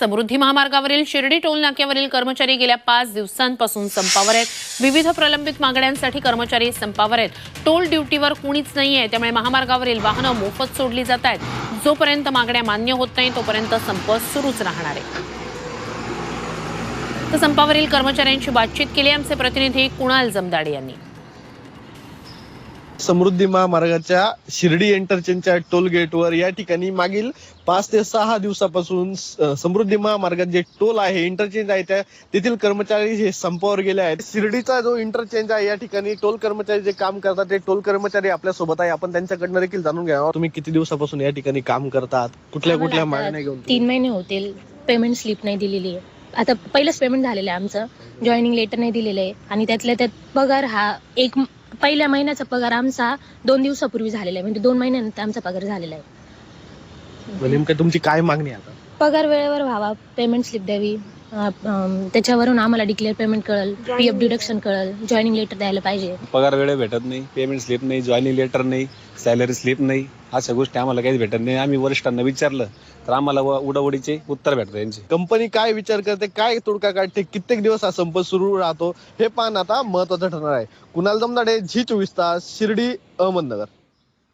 समृद्धी महामार्गावरील शिर्डी टोल नाक्यावरील कर्मचारी गेल्या पाच दिवसांपासून संपावर आहेत. विविध प्रलंबित मागण्यांसाठी कर्मचारी संपावर आहेत. टोल ड्युटीवर कुणीच नाही आहे त्यामुळे महामार्गावरील वाहनं मोफत सोडली जात आहेत. जोपर्यंत मागण्या मान्य होत नाही तोपर्यंत संप सुरूच राहणार आहे. तर संपावरील कर्मचाऱ्यांशी बातचीत केली. आमचे प्रतिनिधी कुणाल जमदाडे यांनी. समृद्धी महामार्गाच्या शिर्डी इंटरचेंजच्या टोल गेटवर या ठिकाणी मागील पाच ते सहा दिवसापासून समृद्धी महामार्गात जे टोल आहे इंटरचेंज आहे त्या तेथील कर्मचारी हे संपावर गेले आहेत. शिर्डीचा जो इंटरचेंज आहे या ठिकाणी टोल कर्मचारी जे काम करतात ते टोल कर्मचारी आपल्यासोबत आहे. आपण त्यांच्याकडनं देखील जाणून घ्या तुम्ही किती दिवसापासून या ठिकाणी काम करतात? कुठल्या कुठल्या मागण्या घेऊन तीन महिने होतील. पेमेंट स्लिप नाही दिलेली आहे. आता पहिलंच पेमेंट झालेलं आहे आमचं. जॉईनिंग लेटर नाही दिलेलं आहे. आणि त्यातल्या त्यात पगार हा एक पहिल्या महिन्याचा पगार आमचा दोन दिवसापूर्वी झालेला आहे. म्हणजे दोन महिन्यानंतर आमचा पगार झालेला आहे. नेमकं तुमची काय मागणी आहे आता? पगार वेळेवर व्हावा पेमेंट स्लिप द्यावी. त्याच्यावरून आम्हाला डिक्लेअर पेमेंट कळल पी एफ डिडक्शन कळल जॉईनिंग लेटर द्यायला पाहिजे. पगार वेळेत भेटत नाही पेमेंट स्लिप नाही जॉईनिंग लेटर नाही सॅलरी स्लिप नाही अशा गोष्टी आम्हाला काहीच भेटत नाही. आम्ही वरिष्ठांना विचारलं तर आम्हाला उडाउडीचे उत्तर भेटतं यांचे. कंपनी काय विचार करते काय तोडका काढते कित्येक दिवस हा संप सुरू राहतो हे पाहणं आता महत्वाचं ठरणार आहे. कुणाल जमदाडे झी चोवीस तास शिर्डी अहमदनगर.